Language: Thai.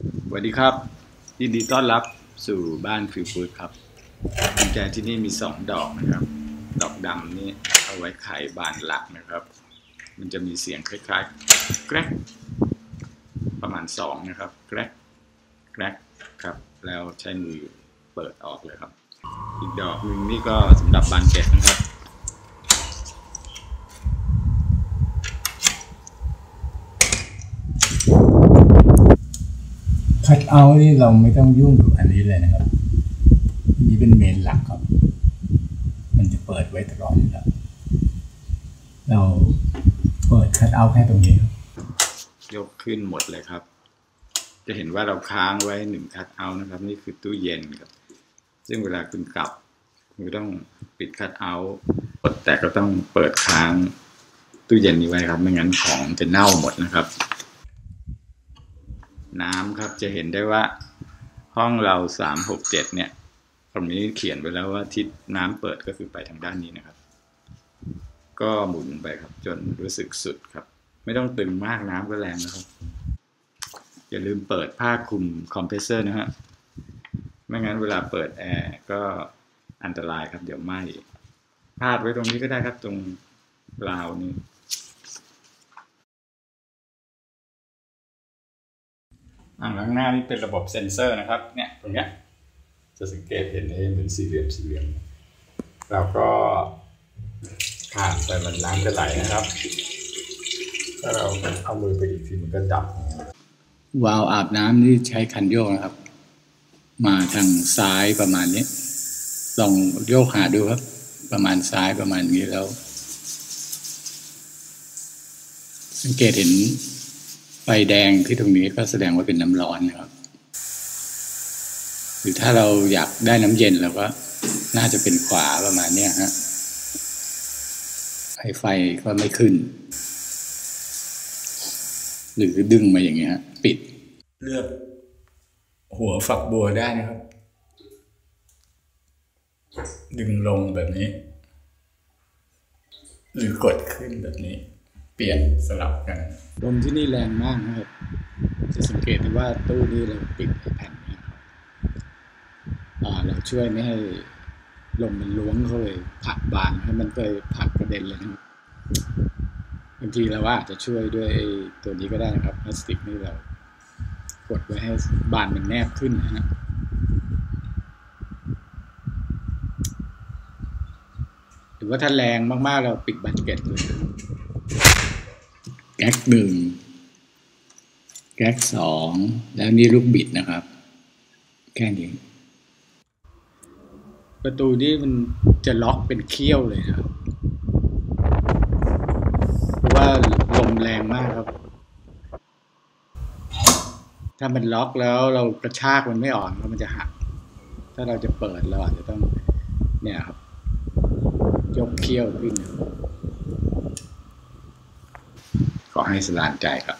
สวัสดีครับ ยินดีต้อนรับสู่บ้านฟิวฟูดครับกุญแจที่นี่มีสองดอกนะครับ ดอกดำนี่เอาไว้ไขบานหลักนะครับ มันจะมีเสียงคล้ายๆแกรกประมาณสองนะครับแกรกแกรกครับ แล้วใช้มือเปิดออกเลยครับ อีกดอกหนึ่งนี่ก็สำหรับบานเกล็ดนะครับ คัดเอาท์นี่เราไม่ต้องยุ่งกับอันนี้เลยนะครับนนี้เป็นเมนหลักครับ มันจะเปิดไว้ตลอดอยู่แล้ว เราเปิดคัดเอาแค่ตรงนี้ครับ ยกขึ้นหมดเลยครับ จะเห็นว่าเราค้างไว้หนึ่งคัทเอานะครับ นี่คือตู้เย็นครับ ซึ่งเวลาคุณกลับคุณต้องปิดคัทเอาท์แต่ก็ต้องเปิดค้างตู้เย็นนี้ไว้ครับ ไม่งั้นของจะเน่าหมดนะครับ น้ำครับจะเห็นได้ว่าห้องเราสามหกเจ็ดเนี่ยตรงนี้เขียนไว้แล้วว่าทิศน้ำเปิดก็คือไปทางด้านนี้นะครับ ก็หมุนไปครับ จนรู้สึกสุดครับ ไม่ต้องตึงมากน้ำก็แรงนะครับ อย่าลืมเปิดผ้าคลุมคอมเพรสเซอร์นะฮะไม่งั้นเวลาเปิดแอร์ก็อันตรายครับ เดี๋ยวไหม้พาดไว้ตรงนี้ก็ได้ครับตรงราวนี้ อ่างล้างหน้านี่เป็นระบบเซ็นเซอร์นะครับ เนี่ยตรงเนี้ยจะสังเกตเห็นเองเป็นสี่เหลี่ยมสี่เหลี่ยมเราก็ผ่านไปมันน้ำจะไหลนะครับ ถ้าเราเอามือไปอีกทีมันก็ดับวาล์วอาบน้ำนี่ใช้คันโยกนะครับ มาทางซ้ายประมาณนี้ ลองโยกหาดูครับ ประมาณซ้ายประมาณนี้แล้ว สังเกตเห็น ไฟแดงที่ตรงนี้ก็แสดงว่าเป็นน้ำร้อนนะครับ หรือถ้าเราอยากได้น้ำเย็นเราก็น่าจะเป็นขวาประมาณเนี้ยฮะไอไฟก็ไม่ขึ้น หรือดึงมาอย่างเงี้ยฮะปิด เลือกหัวฝักบัวได้นะครับ ดึงลงแบบนี้ หรือกดขึ้นแบบนี้ เปลี่ยนสลับกันลมที่นี่แรงมากนะครับ จะสังเกตได้ว่าตู้นี้เราปิดแผ่นนี้ครับอ่าเราช่วยไม่ให้ลมมันล้วงเข้าไปผักบานให้มันเคยผลักกระเด็นเลยนะครับบางทีเราว่าอาจจะช่วยด้วยตัวนี้ก็ได้นะครับพลาสติกนี่เรากดไว้ให้บานมันแนบขึ้นนะฮะหรือว่าถ้าแรงมากๆเราปิดบันเก็ตเลย แก๊กหนึ่งแก๊กสองแล้วนี่ลูกบิดนะครับ แค่นี้ ประตูนี่มันจะล็อกเป็นเขี้ยวเลยครับ เพราะว่าลมแรงมากครับ ถ้ามันล็อกแล้วเรากระชากมันไม่อ่อกแล้วมันจะหัก ถ้าเราจะเปิดเราอาจจะต้อง เนี่ยครับ ยกเขี้ยวขึ้น ขอ ให้สลานใจครับ